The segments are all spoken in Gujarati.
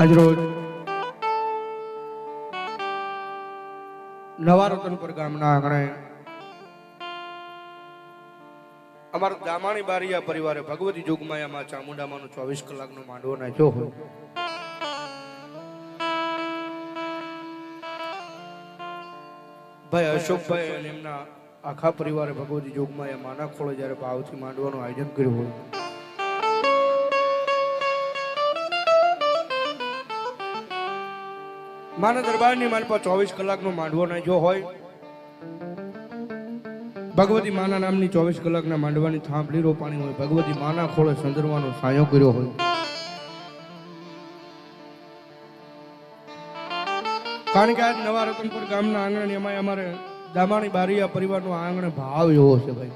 આજરોજ નવા રતનપુર ગામના આંગણે અમારા દામાણી બારિયા પરિવારે ભગવતી જોગમાયામાં ચામુંડામાંનો ચોવીસ કલાકનો માંડવો નાખ્યો હોય. ભાઈ અશોકભાઈ અને એમના આખા પરિવારે ભગવતી જોગમાયા માના ખોળે જ્યારે ભાવથી માંડવાનું આયોજન કર્યું હોય. માના દરબારની મારી પાસે ચોવીસ કલાકનો માંડવો જો હોય, ભગવતી માના નામની ચોવીસ કલાકના માંડવાની થાંભલી રોપાણી હોય, ભગવતી માના ખોળે સંદર્ભવાનો સાયો કર્યો હોય. કારણ કે આજ નવા રતનપુર ગામના આંગણે એમાં અમારે દામાણી બારીયા પરિવારનો આંગણે ભાવ એવો છે ભાઈ.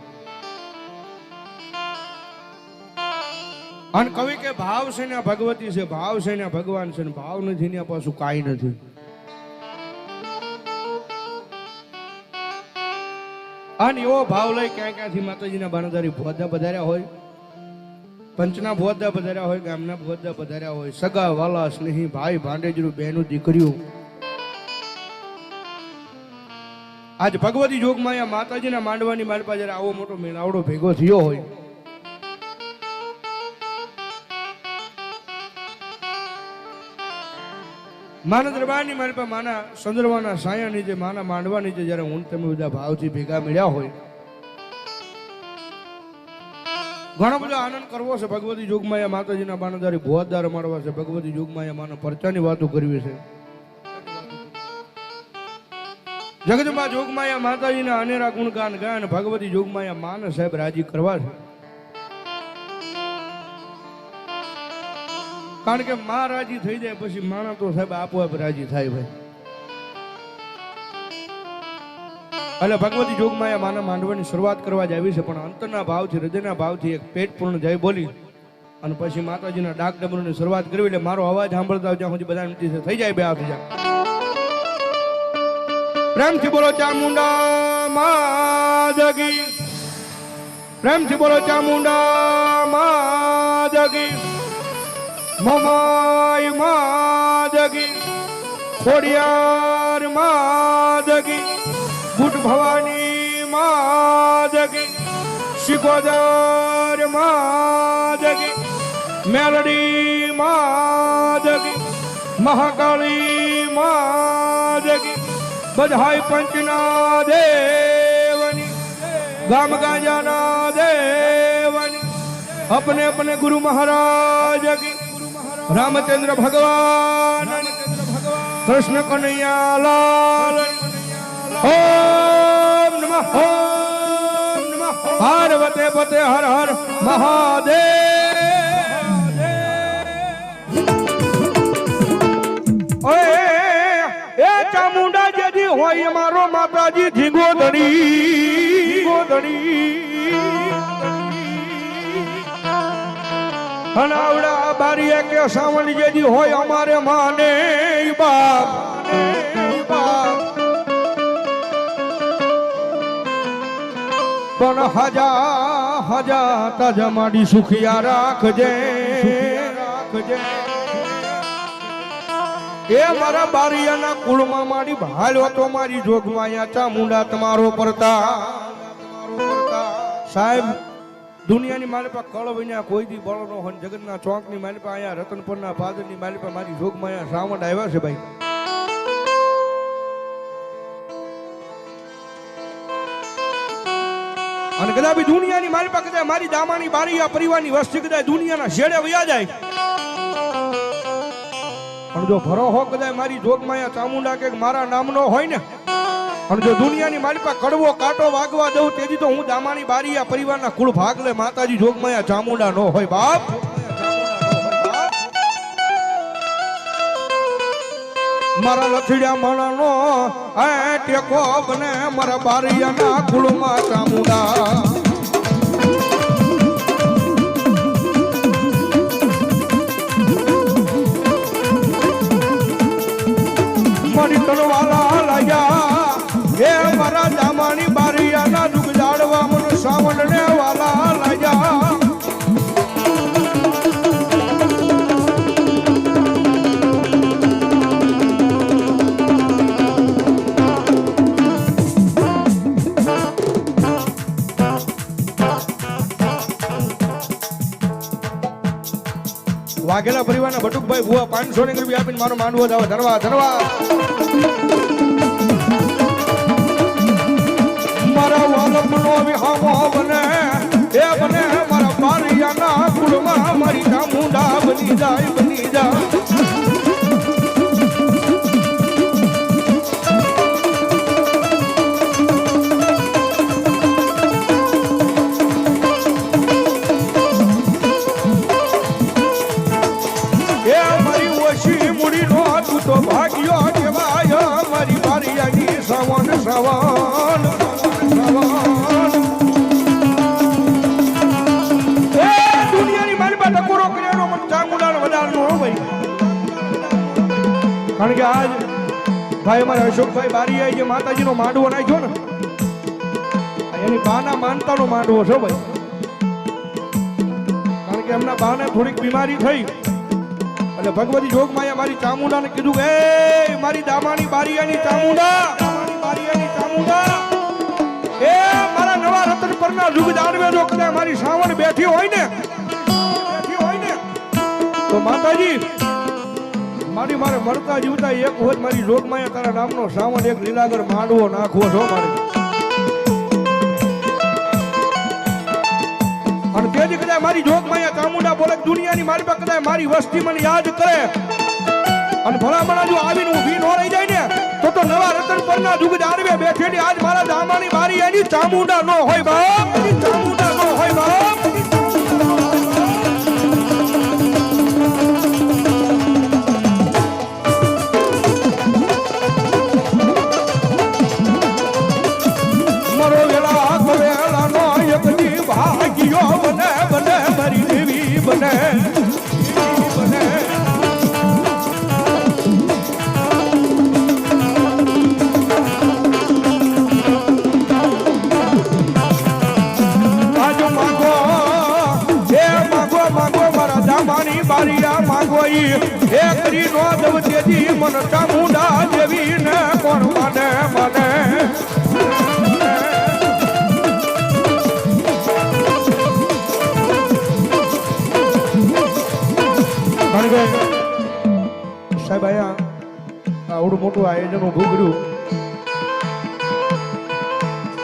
અને કવિ કે ભાવ છે ને ભગવતી છે, ભાવ છે ને ભગવાન છે ને ભાવ નથી ને પાછું કાંઈ નથી. અને એવો ભાવ લઈ ક્યાં ક્યાંથી માતાજીના બાણધારી ભોદા પધાર્યા હોય, પંચના ભોદા પધાર્યા હોય, ગામના ભોદા પધાર્યા હોય, સગા, વાલા, સ્નેહી, ભાઈ ભાંડેજરું બહેનું, દીકરીઓ. આજ ભગવતી જોગમાં માતાજીના માંડવાની માંડવા જયારે આવો મોટો મેળાવડો ભેગો થયો હોય માના દરબારની મારી પાસે માના સંદર્ભના સાયા નીચે માના માંડવા નીચે જ્યારે હું તમે બધા ભાવથી ભેગા મળ્યા હોય, ઘણો બધો આનંદ કરવો છે ભગવતી જોગમાયા માતાજીના બાણદારી ભુવાદાર મારવા છે, ભગવતી જોગમાયા માના પરચાની વાતો કરવી છે. જગદંબા જોગમાયા માતાજીના અનેરા ગુણગાન ગાન ભગવતી જોગમાયા માને સાહેબ રાજી કરવા છે. કારણ કે માં રાજી થઈ જાય પછી માણા તો સાહેબ આપોઆપ રાજી થાય ભાઈ. એટલે ભગવતી જોગમાં માના માંડવાની શરૂઆત કરવા જ આવી છે, પણ અંતરના ભાવથી, હૃદયના ભાવથી એક પેટ પૂર્ણ જય બોલી. અને પછી માતાજીના ડાક ડબરોની શરૂઆત કરવી એટલે મારો અવાજ સાંભળતા જ્યાં સુધી બધા થઈ જાય બે આ બીજા પ્રેમથી બોલો ચામુંડા માદગી પ્રેમથી બોલો ચામુંડા માદગી મમાય માદગી, ખોડિયાર માદગી ગુટ ભવાની માદગી શિકોદર માદગી, મેલડી માદગી, મહાકાળી માદગી, બધાય પંચના દેવની, ગામ ગાંજાના દેવની, અપને અપને ગુરુ મહારાજ કી રામચંદ્ર ભગવાન, કૃષ્ણ કનૈયાલાલ ઓમ નમઃ ઓમ નમઃ, પાર્વતે પતે હર હર મહાદેવ. ઓએ એ ચામુંડા જેથી હોય, મારો માતાજી ધીગો ધણી, ધીગો અનાવડા બારીએ કે સાવણ જેજી હોય અમારે માને બાપ. પણ હજા હજા તાજા માડી સુખિયા રાખજે. રાખજે. એ મારા બારિયાના કુળમાં મારી ભાલ્યો તો મારી જોગવાયા ચામુંડા તમારો પરતા સાહેબ દુનિયાની માલિપા કળ વિના કોઈ દી બળો નો હોય. જગતના ચોકની માલિપા અહીંયા રતનપુરના પાદરની માલિપા મારી જોગમાં અહીંયા શ્રાવણ આવ્યા છે ભાઈ. અને કદાચ દુનિયાની માલિપા કદાચ મારી દામાની બારી આ પરિવારની વસ્તી કદાચ દુનિયાના શેડે વયા જાય. પણ જો ભરો હો, કદાચ મારી જોગમાયા ચામુંડા કે મારા નામનો હોય ને અને જો દુનિયાની માલિપા કડવો કાંટો વાગવા દઉં, તેથી તો હું દામાની બારીયા પરિવારના કુળ ભાગ લે માતાજી જોગમાયા ચામુંડા નો હોય, બાપ. મારા લથડિયા મણનો એ ટેકો બને મારા બારીયાના કુળમાં ચામુંડા. પાંચસો ની રૂપિયા આપીને મારો માનવો જાવ ધરવા ધરવા મારા વાલપનો વિહામો બને, એ બને, મારા બારિયાના કુળમાં મારી બની જાય બની. જાય અમારા અશોકભાઈ બારીયાએ જે માતાજીનો માંડવો નાખ્યો ને, એની બાના માનતાનો માંડવો છે ભાઈ. કારણ કે એમના બાને થોડીક બીમારી થઈ. એટલે ભગવતી જોગમાયા મારી ચામુંડાને કીધું કે, એ મારી દામાની બારીયાની ચામુંડા બારિયાની ચામુંડા, એ મારા નવા રતન પરના જુગ જાણવે જો કદાચ મારી સાવણ બેઠી હોય ને, બેઠી હોય ને. તો માતાજી મારી મારે મળતા જીવતા એક હોત મારી જોગમાયા તારા નામનો સાવણ એક લીલાગર માંડવો નાખવો છો મારે. અને તેથી કદાચ મારી જોગમાયા ચામુંડા બોલે દુનિયાની મારી પાસે કદાચ મારી વસ્તી મને યાદ કરે. અને ભલામણા જો આવીને ઊભી ન રહી જાય ને, તો તો નવા રતન પરના જુગ જાળવે બેઠેલી આજ મારા દામાની મારી એની ચામુંડા નો હોય બાપ. ચામુંડા નો હોય બાપ. સાહેબ અહીંયા આવડું મોટું આયોજન ઊભું કર્યું.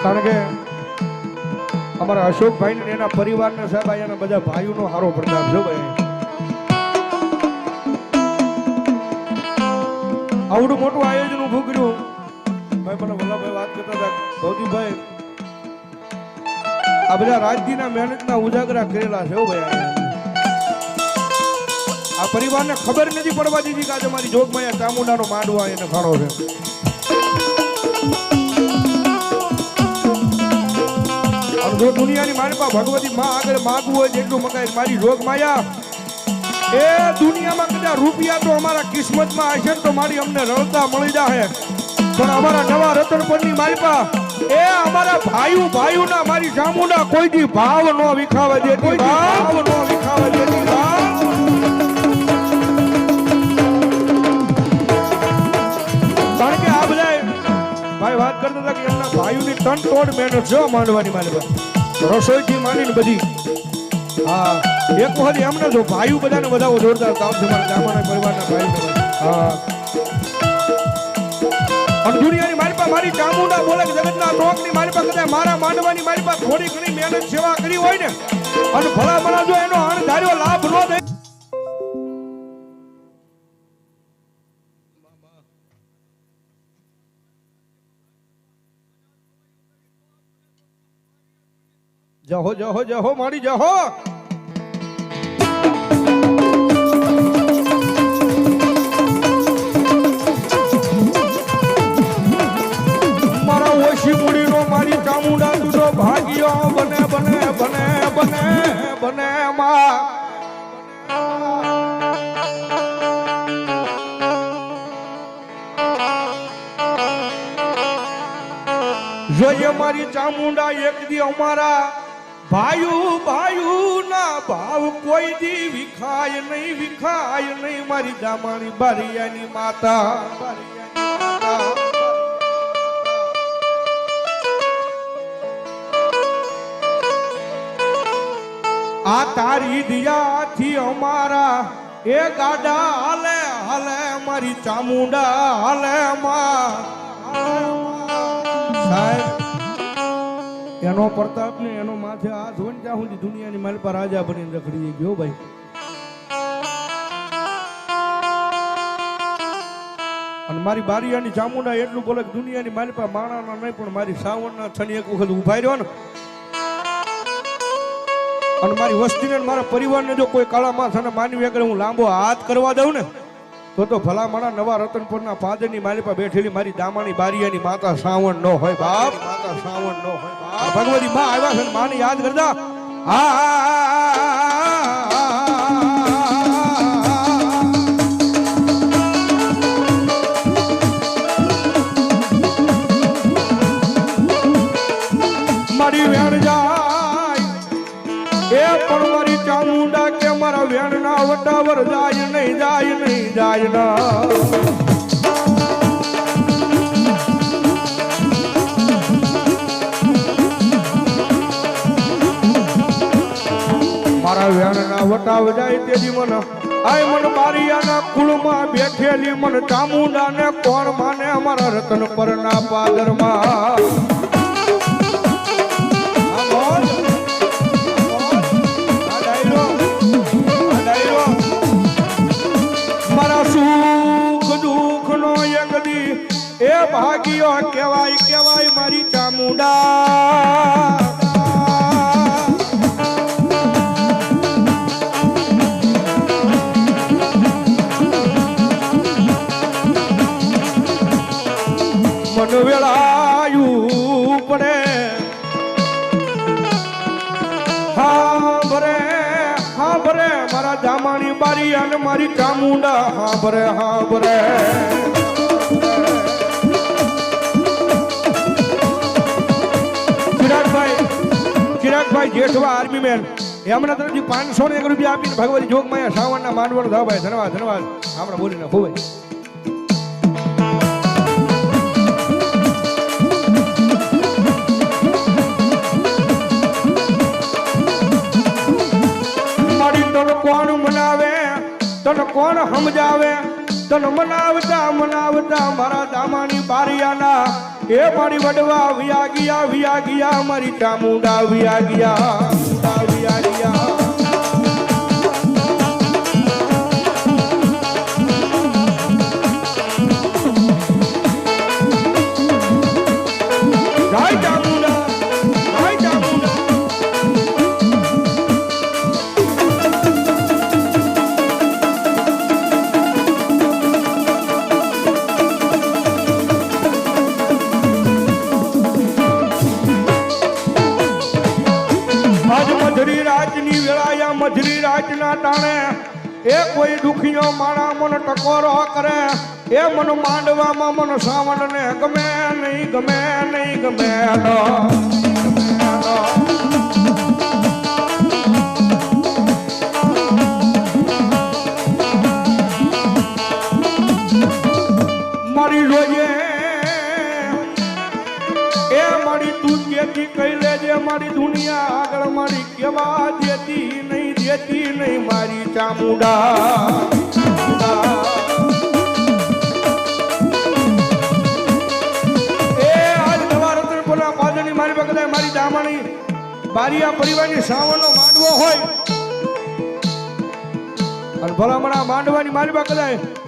કારણ કે અમારા અશોકભાઈ ને એના પરિવારને સાહેબ અહીંયાના બધા ભાઈઓનો સારો પ્રતાપ છે ભાઈ. આવડું મોટું આયોજન ઊભું કર્યું. ભાઈ, મને વલ્લભભાઈ વાત કરતા હતા. ભૌતિકભાઈ આ બધા રાજદીના મહેનતના ઉજાગરા કરેલા છે ભાઈ. આ પરિવારને ખબર નથી પડવા દીધી કે આજે મારી જોગમાયા ચામુંડાનો માંડવા એને ખાણો છે. જો દુનિયાની મારી પાસે ભગવતી માં આગળ માગવું હોય જેટલું મગાય. મારી જોગ માયા એ દુનિયામાં કદાચ રૂપિયા તો અમારા કિસ્મતમાં હશે તો મારી અમને રળતા મળી જાહે. પણ અમારા નવા રતન પરની મારી પાસે એ અમારા ભાઈઓ ભાઈઓના મારી ચામુંડા કોઈ દી ભાવ નો વિખાવા દેતી ભાવ નો વિખાવા દેતી ભાવ કરતા હતા જોરદાર મારા પાસે મારી ચામુંડા બોલે જગતના મારી પાસે મારા માંડવાની મારી પાસે થોડી ઘણી મહેનત, સેવા કરી હોય ને, અને ભલા ભલા જો એનો અણધાર્યો લાભ ન દે જહો જહો જહો, મારી જહો. મારા ઓછી મૂડીનો મારી ચામુંડા તું ભાગ્યો. બને બને બને બને બને, માં. જોઈએ મારી ચામુંડા એક દી અમારા ભાયુ ભાયુ ના ભાવ કોઈ દી વિખાય નહીં વિખાય નહીં. મારી દામાણી બારિયાની માતા આ તારી દિયાથી અમારા એ ગાડા હાલે હાલે મારી ચામુંડા હાલે માં. સાહેબ એનો પ્રતાપ ને એનો માથે હાથ હોય ત્યાં સુધી દુનિયાની માલ પર રાજા બની રખડી ગયો ભાઈ. અને મારી બારીયાની ચામુંડા એટલું બોલે કે દુનિયાની મારી પાસે માણાના નહીં, પણ મારી સાવણના છની એક વખત ઊભા રહ્યો ને. અને મારી વસ્તીને મારા પરિવારને જો કોઈ કાળા માથાને માનવી આગળ હું લાંબો હાથ કરવા દઉં ને તો તો ભલા માણા નવા રતનપુરના પાદરની મારી પાસે બેઠેલી મારી દામાની બારીયાની માતા શ્રાવણ નો હોય બાપ. માતા શ્રાવણ નો હોય ભગવતી માં આવ્યા છે માને યાદ કરતા. આ મારી નહીં મારા વેણ ના વટાવ જાય તેજી મન. આય મન બારિયાના કુળમાં બેઠેલી મન ચામુંડા ને કોણ માને? અમારા રતન પર ના પાદરમાં. બારી અને મારી ચામુંડા હા ભરે ચિરાગભાઈ ચિરાગભાઈ જેઠવા આર્મી મેન એમને તરફથી પાંચસો ને એક રૂપિયા આપીને ભગવતી જોગમાયા શ્રાવણના માંડવણ ભાઈ ધન્યવાદ ધન્યવાદ. આપણે બોલીને ખૂબ તન કોણ સમજાવે? તન મનાવતા મનાવતા મારા દામાની બારિયાના એ મારી વડવા વ્યા ગયા વ્યા ગયા, મારી ચામુંડા વિયા ગયા વિયા ગયા. ટાણે, એ કોઈ દુખીયો માણા મન ટકોરો કરે, એ મન માંડવામાં મન સાવણ ને ગમે નહીં ગમે નહીં, ગમે. મારી જોઈએ એ મારી તું જેથી કહી લેજે, મારી દુનિયા આગળ મારી કેવા દેતી નહીં દેતી નહીં મારી ચામુંડા. એ આજ નવા રતનપુરના પાદરની મારી પાસે કદાચ મારી બારિયા પરિવારની સાવણનો માંડવો હોય અને ભલામણા માંડવાની મારી પાસે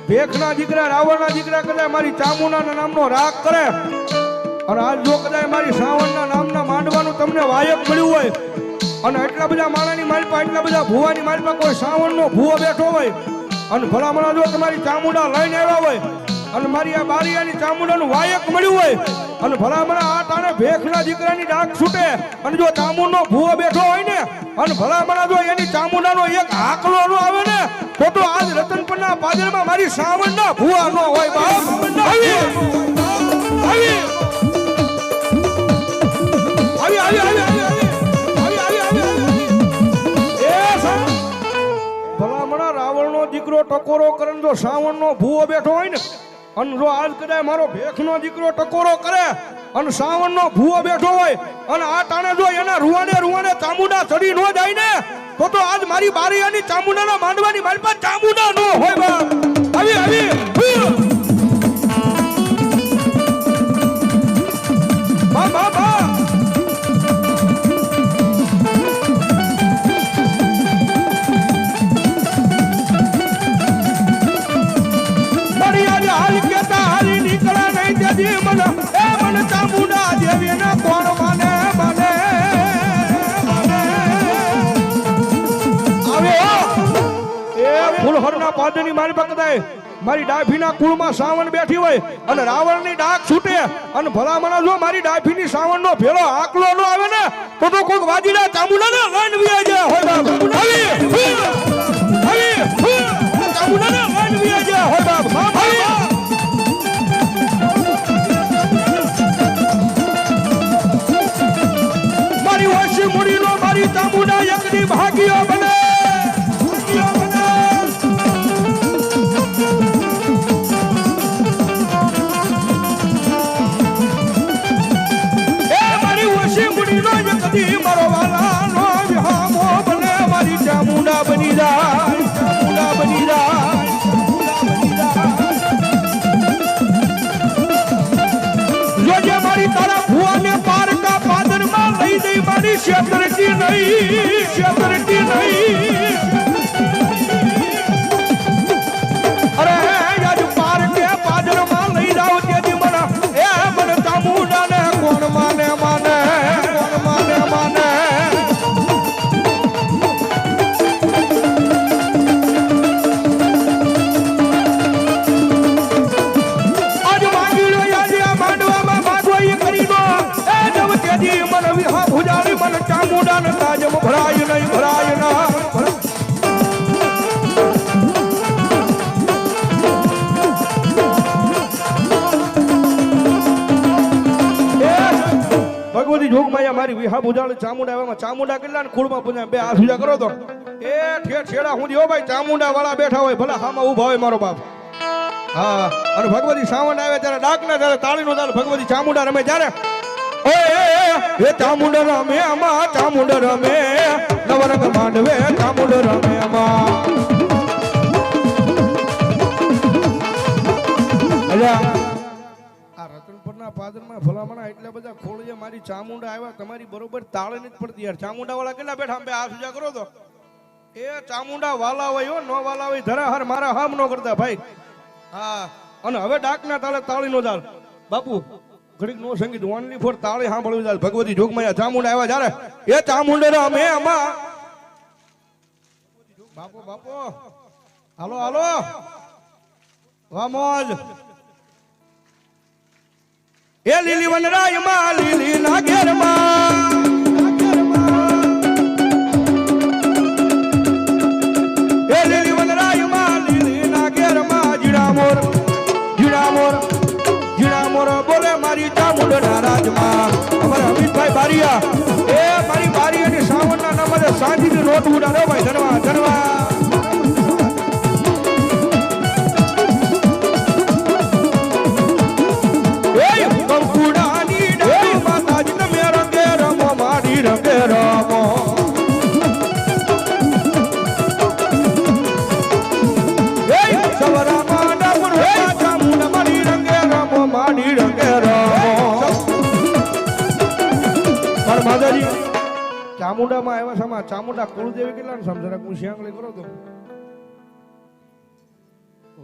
ભેખના દીકરા, રાવણના દીકરા કદાચ મારી ચામુંડાના નામનો રાગ કરે અને આજ જો કદાચ મારી શ્રાવણના નામના માંડવાનું તમને વાયક મળ્યું હોય અને એટલા બધા માણાની મારી પાસે એટલા બધા ભૂવાની માલપા, કોઈ શ્રાવણનો ભૂવો બેઠો હોય, અને ભલામણા જો તમારી ચામુંડા લઈને આવ્યા હોય, અને મારી આ બારિયાની ચામુંડાનું વાયક મળ્યું હોય, અને ભલામણા આ તાણે ભેખના દીકરાની ડાક છૂટે, અને જો ચામુંડનો ભૂવો બેઠો હોય ને, અને ભલામણા જો એની ચામુંડાનો એક હાકલો નો આવે ને, તો તો આજ રતનપુરના પાદરમાં મારી શ્રાવણના ભૂવા નો હોય બાપ. ટકોરો કરે જો શ્રાવણનો ભૂવો બેઠો હોય ને, અને જો આજ કદાચ મારો ભેખનો દીકરો ટકોરો કરે, અને શ્રાવણનો ભૂવો બેઠો હોય, અને આ ટાણે જો એના રૂવાને રૂવાને ચામુંડા ચડી ન જાય ને, તો તો આજ મારી બારીયાની ચામુંડાના માંડવાની મારી પાસે ચામુંડા ન હોય બાપ. આવી આવી બા બા બા ફૂલહરના મારી પકડાય મારી ડાફીના કુળમાં સાવણ બેઠી હોય અને રાવણની ડાક છૂટે અને ભલામણા જો મારી ડાફીની સાવણનો ભેળો આકલો ન આવે ને, તો તો કોઈક વાજીડા ચામુંડાને લઈને વિયા જાય હોય બાપ. આવી ફૂ. ચામુંડાને લઈને વિયા જાય હોય બાપ આવી મારી ઓછી મૂડીનો મારી ચામુંડા એકની ભાગીઓ બને જઈ મારી શેતરટી નહીં મારી વિહા બુજાળ ચામુંડા એવામાં ચામુંડા કેટલા ને કુળમાં પૂજા બે હાથ કરો તો. એ ઠેર છેડા હું દિયો ભાઈ ચામુંડા વાળા બેઠા હોય ભલા હામાં ઊભા હોય મારો બાપ. હા અને ભગવતી સાવન આવે ત્યારે ડાકના ત્યારે તાળીનો તાળ ભગવતી ચામુંડા રમે ત્યારે એ, ચામુંડા રમે આમાં ચામુંડા રમે. નવરંગ માંડવે ચામુંડા રમે અમા અલ્યા રતનપુરના પાદરમાં ભલામણા એટલા બધા ખોળીએ મારી ચામુંડા આવ્યા તમારી બરોબર તાળે નથી પડતી યાર. ચામુંડા વાળા કેટલા બેઠા? બે આ સુજા કરો તો. એ ચામુંડા વાલા હોય હો, નો વાલા હોય ધરા હાર મારા હામ નો કરતા ભાઈ. હા. અને હવે ડાકના તાળે તાળી નો તાળ બાપુ ઘડીક નો સંગીત ઓનલી ફોર તાળી સાંભળવું જાય ભગવતી જોગમાયા ચામુંડા આવ્યા જ્યારે. એ ચામુંડે અમે આમાં. બાપુ બાપુ. હાલો હાલો. વાહ એ લીલી વનરાયમાં લીલી નાગેરમાં એ લીલી વનરાયમાં લીલી નાગેરમાં જીડા મોર મારી ચામુંડના રાજમાં. અમારા અમિતભાઈ બારિયા, એ મારી બારિયાની સાવણના નંબરે સાંજની નોટ ઉડાડો ભાઈ ધનવા સમા ચામુંડા કુળદેવી કેટલા ને સમજરા હું શ્યાંગલી કરો તો.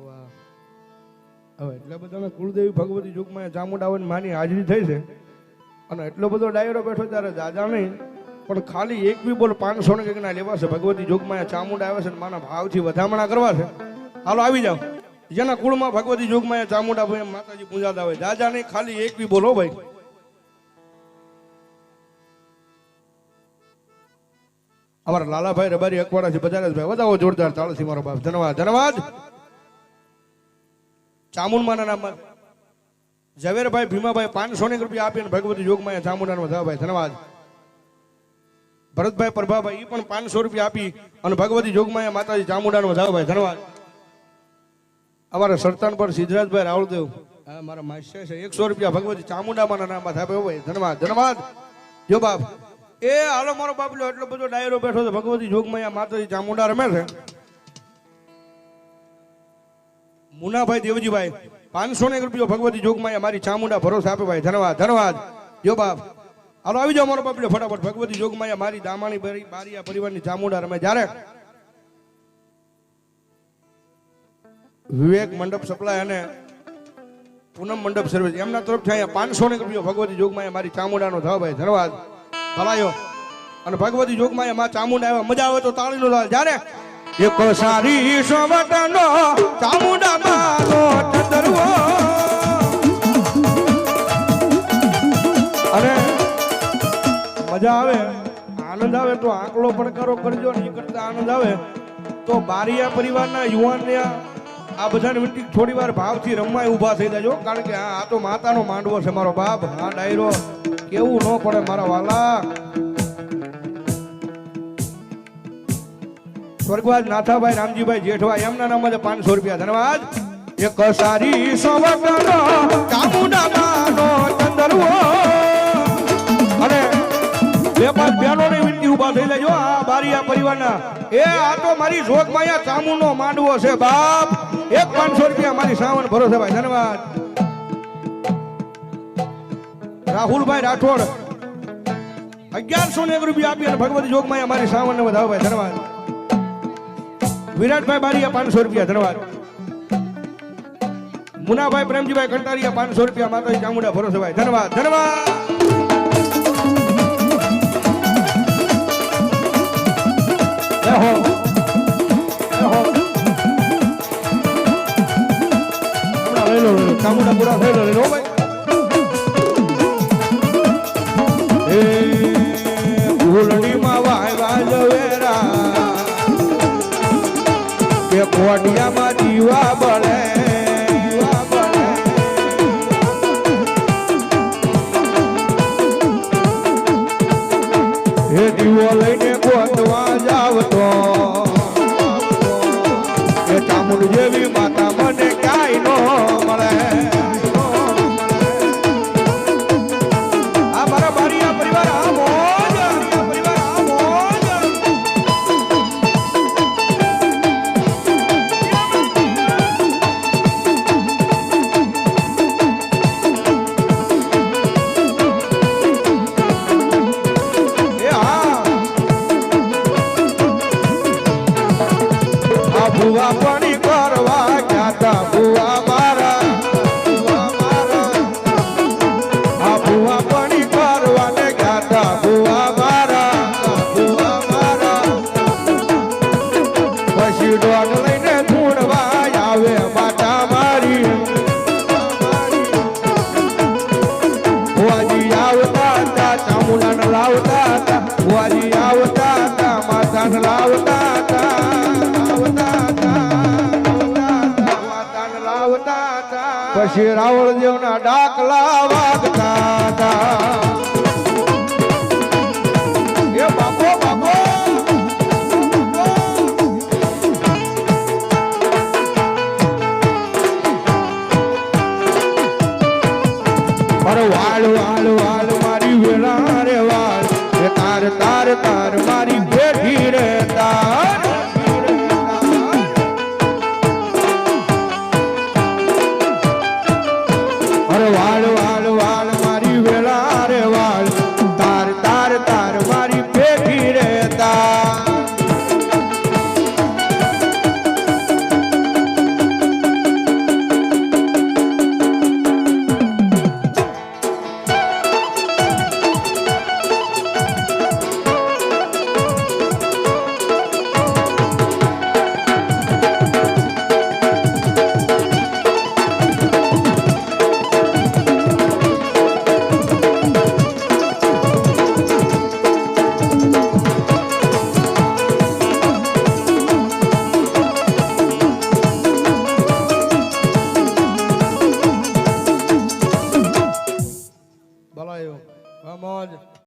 વાહ. હવે એટલા બધા કુળદેવી ભગવતી યુગમાં ચામુંડા હોય માની હાજરી થઈ છે. અને એટલો બધો ડાયરો બેઠો ત્યારે દાદા નહીં પણ ખાલી એક બી બોલ પાંચસો ને કંઈક ના લેવા છે. ભગવતી યુગમાં ચામુંડા આવે છે ને માના ભાવથી વધામણા કરવા છે. હાલો આવી જાઓ. જેના કુળમાં ભગવતી યુગમાં ચામુંડા ભાઈ માતાજી પૂજાતા હોય. દાદા નહીં ખાલી એક બી બોલો ભાઈ. અમારા લાલાભાઈ રબારી અકવાડા છે બજારભાઈ વધાવો જોરદાર તાળસી મારો બાપ. ધન્યવાદ ધન્યવાદ. ચામુંડમાના નામમાં ઝવેરભાઈ ભીમાભાઈ પાંચસો ની રૂપિયા આપીને ભગવતી યોગમાં ચામુંડાનો વધાભાઈ ધન્યવાદ. ભરતભાઈ પ્રભાભાઈ એ પણ પાંચસો રૂપિયા આપી અને ભગવતી જોગમાં માતાજી ચામુંડાનો વધાભાઈ ધન્યવાદ. અમારા સરતાન પર સિદ્ધરાજભાઈ રાવળદેવ. મારા માસ્ટર છે. એકસો રૂપિયા ભગવતી ચામુંડામાના નામ થાય ધન્યવાદ ધન્યવાદ. જો બાપ એ, હાલો, મારો બાબલો એટલો બધો ડાયરો બેઠો છે. ભગવતી જોગમાં માતાજી ચામુંડા રમે છે. મુનાભાઈ દેવજીભાઈ, પાંચસો ને એક રૂપિયો ભગવતી જોગમાયા મારી ચામુંડા ભરોસા આપે ભાઈ. ધન્યવાદ ધન્યવાદ. જો બાપ. હાલો, આવી જાઓ, મારો બાબલો ફટાફટ. ભગવતી જોગમાં મારી દામાણી બારીયા પરિવારની ચામુંડા રમે. જ્યારે વિવેક મંડપ સપ્લાય અને પૂનમ મંડપ સર્વિસ એમના તરફથી અહીંયા પાંચસો ને રૂપિયો ભગવતી જોગમાં મારી ચામુંડાનો થવા ભાઈ. ધન્યવાદ. ભલાયો. અને ભગવતી જોગમાં માં ચામુંડા આવ્યા મજા આવે તો તાળીનો લાલ. જ્યારે એક સારી સોવટનો ચામુંડા માનો ચંદરવો. અરે, મજા આવે. આનંદ આવે તો આંકડો પડકારો કરજો ને, એ કરતા આનંદ આવે. તો બારિયા પરિવારના યુવાનને આ બધાને વિનંતી થોડી વાર ભાવથી રમવાય ઊભા થઈ જાજો. કારણ કે આ તો માતાનો માંડવો છે મારો બાપ. આ ડાયરો કેવું ન પડે મારા વાલા. સ્વર્ગવાદ નાથાભાઈ, રામજીભાઈ જેઠવા, એમના નામ જ પાંચસો રૂપિયા. ધન્યવાદ. એક સારી સોવટનો ચામુંડા માનો ચંદરવો. અને બે પાંચ બહેનો ઊભા થઈ લેજો. આ બારીયા પરિવારના. એ, આ તો મારી જોગ અહીંયા ચામુનો માંડવો છે બાપ. એક પાંચસો રૂપિયા મારી સાવન ભરોસે ભાઈ. ધન્યવાદ. રાહુલભાઈ રાઠોડ. અગિયારસો ને એક રૂપિયા આપી અને ભગવતી જોગમાં અમારી મારી સાવન ને વધાવો ભાઈ, ધન્યવાદ. વિરાટભાઈ બારીયા પાંચસો રૂપિયા, ધન્યવાદ. મુનાભાઈ પ્રેમજીભાઈ કંટારિયા પાંચસો રૂપિયા, માતાજી ચામુંડા ભરોસેભાઈ ધન્યવાદ ધન્યવાદ. ચામુંડા પૂરા થઈ ગયો ભાઈ. કે કોડિયામાં હતા. પછી રાવળ દેવના ડાકલા વાગતા હતા એ બાપો બાપો વાળ વાળ મારી વેળા રે વાળ તાર તાર